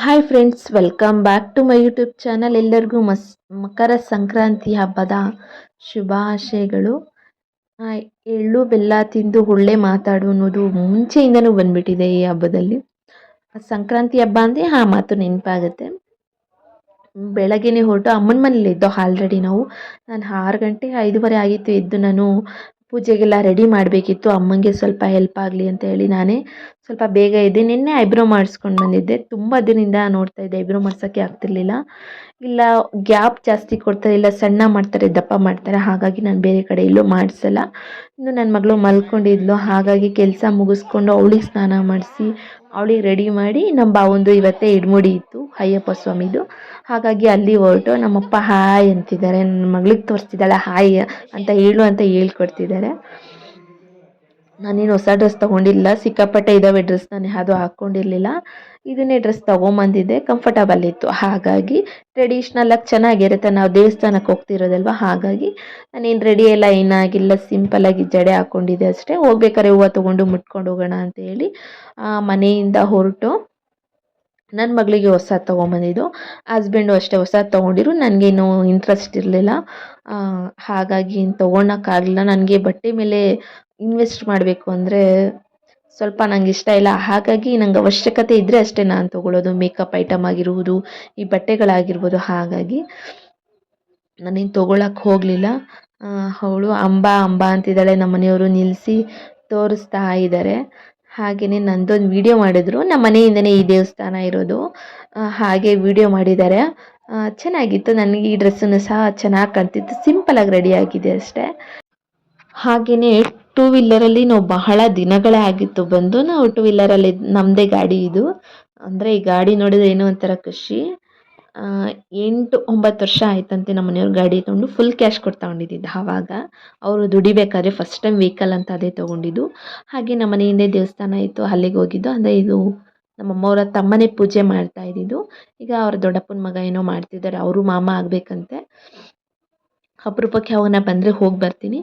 Hi friends, welcome back to my YouTube channel. ಎಲ್ಲರಿಗೂ ಮಸ್, ಮಕರ ಸಂಕ್ರಾಂತಿ ಹಬ್ಬದ ಶುಭಾಶಯಗಳು. ಎಳ್ಳು, ಬೆಲ್ಲ ತಿಂದು ಒಳ್ಳೆ ಮಾತಾಡು ಅನ್ನೋದು ಮುಂಚೆಯಿಂದನೂ ಬಂದ್ಬಿಟ್ಟಿದೆ ಈ ಹಬ್ಬದಲ್ಲಿ. ಸಂಕ್ರಾಂತಿ ಹಬ್ಬ ಅಂದರೆ ಆ ಮಾತು ನೆನಪಾಗುತ್ತೆ. ಬೆಳಗ್ಗೆನೇ ಹೊರಟು ಅಮ್ಮನ ಮನೇಲಿ ಇದ್ದೋ ಆಲ್ರೆಡಿ ನಾವು ನಾನು ಆರು ಗಂಟೆ ಐದೂವರೆ ಆಗಿತ್ತು ಎದ್ದು ನಾನು ಪೂಜೆಗೆಲ್ಲ ರೆಡಿ ಮಾಡಬೇಕಿತ್ತು. ಅಮ್ಮಂಗೆ ಸ್ವಲ್ಪ ಹೆಲ್ಪ್ ಆಗಲಿ ಅಂತ ಹೇಳಿ ನಾನೇ ಸ್ವಲ್ಪ ಬೇಗ ಇದ್ದೆ ನಿನ್ನೆ ಐಬ್ರೋ ಮಾಡಿಸ್ಕೊಂಡು ಬಂದಿದ್ದೆ. ತುಂಬ ದಿನದಿಂದ ನೋಡ್ತಾ ಇದ್ದೆ. ಐಬ್ರೋ ಮಾಡ್ಸೋಕ್ಕೆ ಆಗ್ತಿರ್ಲಿಲ್ಲ. ಇಲ್ಲ ಗ್ಯಾಪ್ ಜಾಸ್ತಿ ಕೊಡ್ತಾರೆ, ಇಲ್ಲ ಸಣ್ಣ ಮಾಡ್ತಾರೆ, ದಪ್ಪ ಮಾಡ್ತಾರೆ. ಹಾಗಾಗಿ ನಾನು ಬೇರೆ ಕಡೆ ಇಲ್ಲೂ ಮಾಡಿಸಲ್ಲ. ಇನ್ನು ನನ್ನ ಮಗಳು ಮಲ್ಕೊಂಡಿದ್ಲು. ಹಾಗಾಗಿ ಕೆಲಸ ಮುಗಿಸ್ಕೊಂಡು ಅವಳಿಗೆ ಸ್ನಾನ ಮಾಡಿಸಿ ಅವಳಿಗೆ ರೆಡಿ ಮಾಡಿ ನಮ್ಮ ಬಾವಂದು ಇವತ್ತೇ ಇಡ್ಮುಡಿ ಇತ್ತು, ಅಯ್ಯಪ್ಪ ಸ್ವಾಮಿದು. ಹಾಗಾಗಿ ಅಲ್ಲಿ ಹೊರಟು ನಮ್ಮಪ್ಪ ಹಾಯ್ ಅಂತಿದ್ದಾರೆ, ನನ್ನ ಮಗಳಿಗೆ ತೋರಿಸ್ತಿದ್ದಾಳೆ ಹಾಯ್ ಅಂತ ಹೇಳು ಅಂತ ಹೇಳ್ಕೊಡ್ತಿದ್ದಾರೆ. ನಾನೇನು ಹೊಸ ಡ್ರೆಸ್ ತೊಗೊಂಡಿಲ್ಲ. ಸಿಕ್ಕಾಪಟ್ಟೆ ಇದ್ದಾವೆ ಡ್ರೆಸ್ ನಾನು ಯಾವುದು ಹಾಕ್ಕೊಂಡಿರಲಿಲ್ಲ ಇದನ್ನೇ ಡ್ರೆಸ್ ತೊಗೊಂಬಂದಿದ್ದೆ. ಕಂಫರ್ಟಬಲ್ ಇತ್ತು. ಹಾಗಾಗಿ ಟ್ರೆಡಿಷ್ನಲಾಗಿ ಚೆನ್ನಾಗಿರುತ್ತೆ. ನಾವು ದೇವಸ್ಥಾನಕ್ಕೆ ಹೋಗ್ತಿರೋದಲ್ವ? ಹಾಗಾಗಿ ನಾನೇನು ರೆಡಿ ಎಲ್ಲ ಏನಾಗಿಲ್ಲ. ಸಿಂಪಲ್ಲಾಗಿ ಜಡೆ ಹಾಕ್ಕೊಂಡಿದ್ದೆ ಅಷ್ಟೇ. ಹೋಗ್ಬೇಕಾದ್ರೆ ಹೂವು ತೊಗೊಂಡು ಮುಟ್ಕೊಂಡು ಹೋಗೋಣ ಅಂತ ಹೇಳಿ ಮನೆಯಿಂದ ಹೊರಟು ನನ್ನ ಮಗಳಿಗೆ ಹೊಸ ತೊಗೊಂಬಂದಿದ್ದು. ಹಸ್ಬೆಂಡು ಅಷ್ಟೇ ಹೊಸ ತೊಗೊಂಡಿರು ನನಗೇನು ಇಂಟ್ರೆಸ್ಟ್ ಇರಲಿಲ್ಲ. ಹಾಗಾಗಿ ಏನು ತೊಗೊಳಕ್ಕಾಗಲಿಲ್ಲ. ನನಗೆ ಬಟ್ಟೆ ಮೇಲೆ ಇನ್ವೆಸ್ಟ್ ಮಾಡಬೇಕು ಅಂದರೆ ಸ್ವಲ್ಪ ನಂಗೆ ಇಷ್ಟ ಇಲ್ಲ. ಹಾಗಾಗಿ ನಂಗೆ ಅವಶ್ಯಕತೆ ಇದ್ದರೆ ಅಷ್ಟೇ ನಾನು ತೊಗೊಳ್ಳೋದು. ಮೇಕಪ್ ಐಟಮ್ ಆಗಿರ್ಬೋದು, ಈ ಬಟ್ಟೆಗಳಾಗಿರ್ಬೋದು. ಹಾಗಾಗಿ ನಾನೇನು ತೊಗೊಳಕ್ಕೆ ಹೋಗಲಿಲ್ಲ. ಅವಳು ಅಂಬಾ ಅಂಬಾ ಅಂತಿದ್ದಾಳೆ. ನಮ್ಮ ಮನೆಯವರು ನಿಲ್ಲಿಸಿ ತೋರಿಸ್ತಾ ಇದ್ದಾರೆ ಹಾಗೆಯೇ ನಂದೊಂದು ವಿಡಿಯೋ ಮಾಡಿದ್ರು. ನಮ್ಮ ಮನೆಯಿಂದನೇ ಈ ದೇವಸ್ಥಾನ ಇರೋದು. ಹಾಗೆ ವಿಡಿಯೋ ಮಾಡಿದ್ದಾರೆ. ಚೆನ್ನಾಗಿತ್ತು. ನನಗೆ ಈ ಡ್ರೆಸ್ಸನ್ನು ಸಹ ಚೆನ್ನಾಗಿ ಕಾಣ್ತಿತ್ತು. ಸಿಂಪಲಾಗಿ ರೆಡಿ ಆಗಿದೆ ಅಷ್ಟೇ. ಹಾಗೆಯೇ ಟೂ ವೀಲರಲ್ಲಿ ನಾವು ಬಹಳ ದಿನಗಳೇ ಆಗಿತ್ತು ಬಂದು, ನಾವು ಟೂ ವೀಲರಲ್ಲಿ ನಮ್ಮದೇ ಗಾಡಿ ಇದು. ಅಂದರೆ ಈ ಗಾಡಿ ನೋಡಿದ್ರೆ ಏನೋ ಒಂಥರ ಖುಷಿ. ಎಂಟು ಒಂಬತ್ತು ವರ್ಷ ಆಯ್ತಂತೆ ನಮ್ಮ ಮನೆಯವ್ರು ಗಾಡಿ ತೊಗೊಂಡು ಫುಲ್ ಕ್ಯಾಶ್ ಕೊಟ್ಟು ತೊಗೊಂಡಿದ್ದಿದ್ದು ಆವಾಗ. ಅವರು ದುಡಿಬೇಕಾದ್ರೆ ಫಸ್ಟ್ ಟೈಮ್ ವೆಹಿಕಲ್ ಅಂತ ಅದೇ ತೊಗೊಂಡಿದ್ದು. ಹಾಗೆ ನಮ್ಮ ಮನೆಯಿಂದ ದೇವಸ್ಥಾನ ಇತ್ತು, ಅಲ್ಲಿಗೆ ಹೋಗಿದ್ದು. ಅಂದರೆ ಇದು ನಮ್ಮ ಅಮ್ಮವರ ತಮ್ಮನೇ ಪೂಜೆ ಮಾಡ್ತಾ ಇದ್ದಿದ್ದು. ಈಗ ಅವ್ರ ದೊಡ್ಡಪ್ಪನ ಮಗ ಏನೋ ಮಾಡ್ತಿದ್ದಾರೆ, ಅವರು ಮಾಮ ಆಗಬೇಕಂತೆ. ಅಪರೂಪಕ್ಕೆ ಅವನ್ನ ಬಂದರೆ ಹೋಗಿ ಬರ್ತೀನಿ.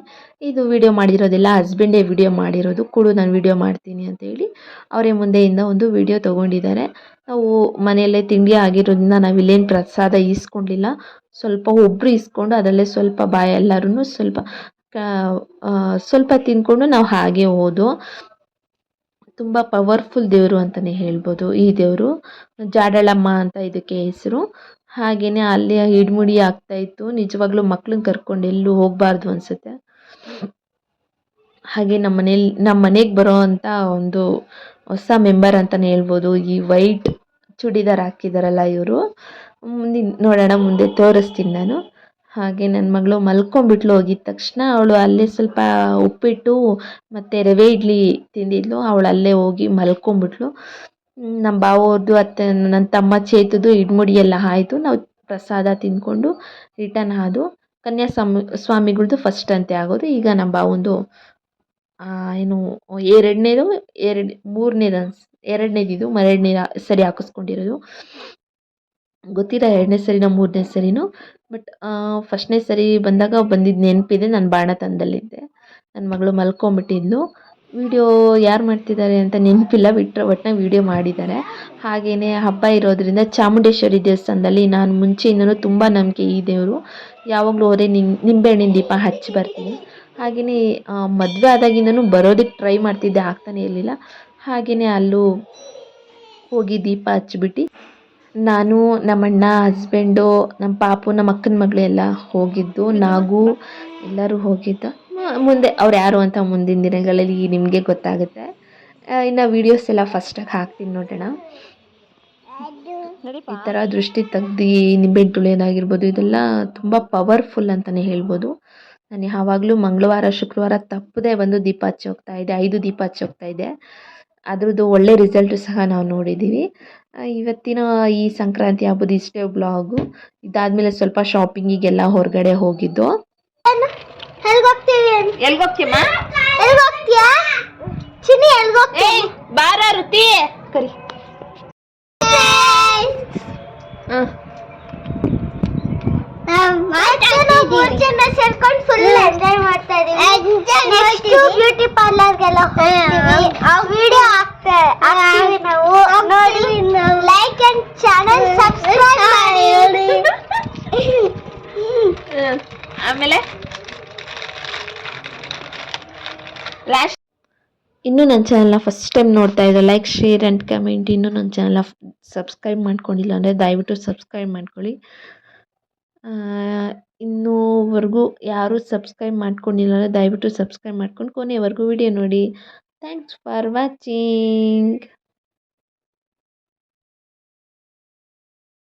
ಇದು ವಿಡಿಯೋ ಮಾಡಿರೋದಿಲ್ಲ ಹಸ್ಬೆಂಡೇ ವಿಡಿಯೋ ಮಾಡಿರೋದು. ಕೊಡು, ನಾನು ವಿಡಿಯೋ ಮಾಡ್ತೀನಿ ಅಂತ ಹೇಳಿ ಅವರೇ ಮುಂದೆಯಿಂದ ಒಂದು ವಿಡಿಯೋ ತೊಗೊಂಡಿದ್ದಾರೆ. ನಾವು ಮನೆಯಲ್ಲೇ ತಿಂಡಿ ಆಗಿರೋದ್ರಿಂದ ನಾವು ಇಲ್ಲೇನು ಪ್ರಸಾದ ಈಸ್ಕೊಂಡಿಲ್ಲ. ಸ್ವಲ್ಪ ಒಬ್ಬರು ಇಸ್ಕೊಂಡು ಅದರಲ್ಲೇ ಸ್ವಲ್ಪ ಬಾಯ ಎಲ್ಲರೂ ಸ್ವಲ್ಪ ಸ್ವಲ್ಪ ತಿಂದ್ಕೊಂಡು ನಾವು ಹಾಗೆ ಹೋದು. ತುಂಬ ಪವರ್ಫುಲ್ ದೇವರು ಅಂತಲೇ ಹೇಳ್ಬೋದು ಈ ದೇವರು. ಜಾಡಳಮ್ಮ ಅಂತ ಇದಕ್ಕೆ ಹೆಸರು. ಹಾಗೆಯೇ ಅಲ್ಲಿ ಇಡ್ಮುಡಿ ಆಗ್ತಾ ಇತ್ತು. ನಿಜವಾಗ್ಲೂ ಮಕ್ಳನ್ನ ಕರ್ಕೊಂಡು ಎಲ್ಲೂ ಹೋಗಬಾರ್ದು ಅನಿಸುತ್ತೆ. ಹಾಗೆ ನಮ್ಮ ಮನೇಲಿ, ನಮ್ಮ ಮನೆಗೆ ಬರೋ ಅಂಥ ಒಂದು ಹೊಸ ಮೆಂಬರ್ ಅಂತಲೇ ಹೇಳ್ಬೋದು. ಈ ವೈಟ್ ಚೂಡಿದಾರ್ ಹಾಕಿದಾರಲ್ಲ ಇವರು. ಮುಂದಿನ, ನೋಡೋಣ, ಮುಂದೆ ತೋರಿಸ್ತೀನಿ ನಾನು. ಹಾಗೆ ನನ್ನ ಮಗಳು ಮಲ್ಕೊಂಡ್ಬಿಟ್ಲು ಹೋಗಿದ ತಕ್ಷಣ. ಅವಳು ಅಲ್ಲೇ ಸ್ವಲ್ಪ ಉಪ್ಪಿಟ್ಟು ಮತ್ತು ರವೆ ಇಡ್ಲಿ ತಿಂದಿದ್ಲು. ಅವಳು ಅಲ್ಲೇ ಹೋಗಿ ಮಲ್ಕೊಂಡ್ಬಿಟ್ಲು. ನಮ್ಮ ಬಾವೋರ್ದು, ಅತ್ತೆ ನನ್ನ ತಮ್ಮ ಚೇತದು ಇಡ್ಮುಡಿ ಎಲ್ಲ ಆಯಿತು. ನಾವು ಪ್ರಸಾದ ತಿಂದ್ಕೊಂಡು ರಿಟರ್ನ್ ಆದು ಕನ್ಯಾ ಸ್ವಾಮಿ ಸ್ವಾಮಿಗಳ್ದು ಫಸ್ಟ್ ಅಂತೆ ಆಗೋದು. ಈಗ ನಮ್ಮ ಬಾವಂದು ಏನು, ಎರಡನೇದು, ಎರಡು, ಮೂರನೇದು ಅನ್ಸ್, ಎರಡನೇದಿದು ಎರಡನೇ ಸರಿ ಹಾಕಿಸ್ಕೊಂಡಿರೋದು. ಗೊತ್ತಿಲ್ಲ ಎರಡನೇ ಸರಿನ, ಮೂರನೇ ಸರಿನೋ ಬಟ್ ಫಸ್ಟ್ನೇ ಸರಿ ಬಂದಾಗ ಬಂದಿದ್ದು ನೆನಪಿದೆ. ನಾನು ಬಾಣತನದಲ್ಲಿದ್ದೆ ನನ್ನ ಮಗಳು ಮಲ್ಕೊಂಬಿಟ್ಟಿದ್ಲು. ವಿಡಿಯೋ ಯಾರು ಮಾಡ್ತಿದ್ದಾರೆ ಅಂತ ನೆನಪಿಲ್ಲ ಬಿಟ್ಟರೆ ಒಟ್ಟಿನಾಗ ವಿಡಿಯೋ ಮಾಡಿದ್ದಾರೆ. ಹಾಗೆಯೇ ಹಬ್ಬ ಇರೋದರಿಂದ ಚಾಮುಂಡೇಶ್ವರಿ ದೇವಸ್ಥಾನದಲ್ಲಿ ನಾನು ಮುಂಚೆಯಿಂದನೂ ತುಂಬ ನಂಬಿಕೆ ಈ ದೇವರು. ಯಾವಾಗಲೂ ಹೋದರೆ ನಿಂಬೆ ನಿಂಬೆಹಣ್ಣಿನ ದೀಪ ಹಚ್ಚಿ ಬರ್ತೀನಿ. ಹಾಗೆಯೇ ಮದುವೆ ಆದಾಗಿಂದನೂ ಬರೋದಕ್ಕೆ ಟ್ರೈ ಮಾಡ್ತಿದ್ದೆ, ಆಗ್ತಾನೆ ಇರಲಿಲ್ಲ. ಹಾಗೆಯೇ ಅಲ್ಲೂ ಹೋಗಿ ದೀಪ ಹಚ್ಚಿಬಿಟ್ಟು. ನಾನು, ನಮ್ಮಣ್ಣ ಹಸ್ಬೆಂಡು ನಮ್ಮ ಪಾಪು ನಮ್ಮ ಅಕ್ಕನ ಮಗಳೆಲ್ಲ ಹೋಗಿದ್ದು, ನಾಗು ಎಲ್ಲರೂ ಹೋಗಿದ್ದು. ಮುಂದೆ ಅವ್ರು ಯಾರು ಅಂತ ಮುಂದಿನ ದಿನಗಳಲ್ಲಿ ನಿಮಗೆ ಗೊತ್ತಾಗುತ್ತೆ. ಇನ್ನು ವೀಡಿಯೋಸ್ ಎಲ್ಲ ಫಸ್ಟಾಗಿ ಹಾಕ್ತೀನಿ ನೋಡೋಣ. ಈ ಥರ ದೃಷ್ಟಿ ತೆಗ್ದು ನಿಂಬೆಹಣ್ಣು ತುಳಿಯೋದಾಗಿರ್ಬೋದು ಇದೆಲ್ಲ ತುಂಬ ಪವರ್ಫುಲ್ ಅಂತಲೇ ಹೇಳ್ಬೋದು. ನಾನು ಯಾವಾಗಲೂ ಮಂಗಳವಾರ ಶುಕ್ರವಾರ ತಪ್ಪದೇ ಬಂದು ದೀಪ ಹಚ್ಚಿ ಹೋಗ್ತಾ ಇದ್ದೆ ಐದು ದೀಪ ಹಚ್ಚೋಗ್ತಾ ಇದೆ ಅದರದ್ದು ಅದ್ರದ್ದು ಒಳ್ಳೆ ರಿಸಲ್ಟು ಸಹ ನಾವು ನೋಡಿದ್ದೀವಿ ಇವತ್ತಿನ ಈ ಸಂಕ್ರಾಂತಿ ಹಬ್ಬದ ಇಷ್ಟೇ ಬ್ಲಾಗು ಇದಾದಮೇಲೆ ಸ್ವಲ್ಪ ಶಾಪಿಂಗಿಗೆಲ್ಲ ಹೊರಗಡೆ ಹೋಗಿದ್ದು. ಎಲ್ಗೋಗ್ತೀವಿ? ಎಲ್ಗೋಗ್ತೀಯಮ್ಮ? ಎಲ್ಗೋಗ್ತೀಯಾ? ಚಿನ್ನಿ ಎಲ್ಗೋಗ್ತೀವಿ ಬಾರ ರುತಿ. ಕರಿ. ಸೇರ್ಕೊಂಡು ಫುಲ್ ಎಂಜಾಯ್ ಮಾಡ್ತಾ ಇದೀವಿ. ಬ್ಯೂಟಿ ಪಾರ್ಲರ್ಗೆಲ್ಲ ಆ ವಿಡಿಯೋ ಹಾಕ್ತಾರೆ ಆ ನಾವು. ನೋಡಿ ಲೈಕ್ ಅಂಡ್ ಚಾನಲ್ ಸಬ್ಸ್ಕ್ರೈಬ್ ಮಾಡಿ. ಆಮೇಲೆ? ಲ್ಯಾಶ್ ಇನ್ನೂ ನನ್ನ ಚಾನಲ್ನ ಫಸ್ಟ್ ಟೈಮ್ ನೋಡ್ತಾ ಇದ್ದೆ ಲೈಕ್ ಶೇರ್ ಆ್ಯಂಡ್ ಕಮೆಂಟ್ ಇನ್ನೂ ನನ್ನ ಚಾನಲ್ನ ಸಬ್ಸ್ಕ್ರೈಬ್ ಮಾಡ್ಕೊಂಡಿಲ್ಲ ಅಂದರೆ ದಯವಿಟ್ಟು ಸಬ್ಸ್ಕ್ರೈಬ್ ಮಾಡ್ಕೊಳ್ಳಿ. ಇನ್ನೂವರೆಗೂ ಯಾರೂ ಸಬ್ಸ್ಕ್ರೈಬ್ ಮಾಡ್ಕೊಂಡಿಲ್ಲ ಅಂದರೆ ದಯವಿಟ್ಟು ಸಬ್ಸ್ಕ್ರೈಬ್ ಮಾಡ್ಕೊಂಡು ಕೊನೆವರೆಗೂ ವಿಡಿಯೋ ನೋಡಿ. Thanks for watching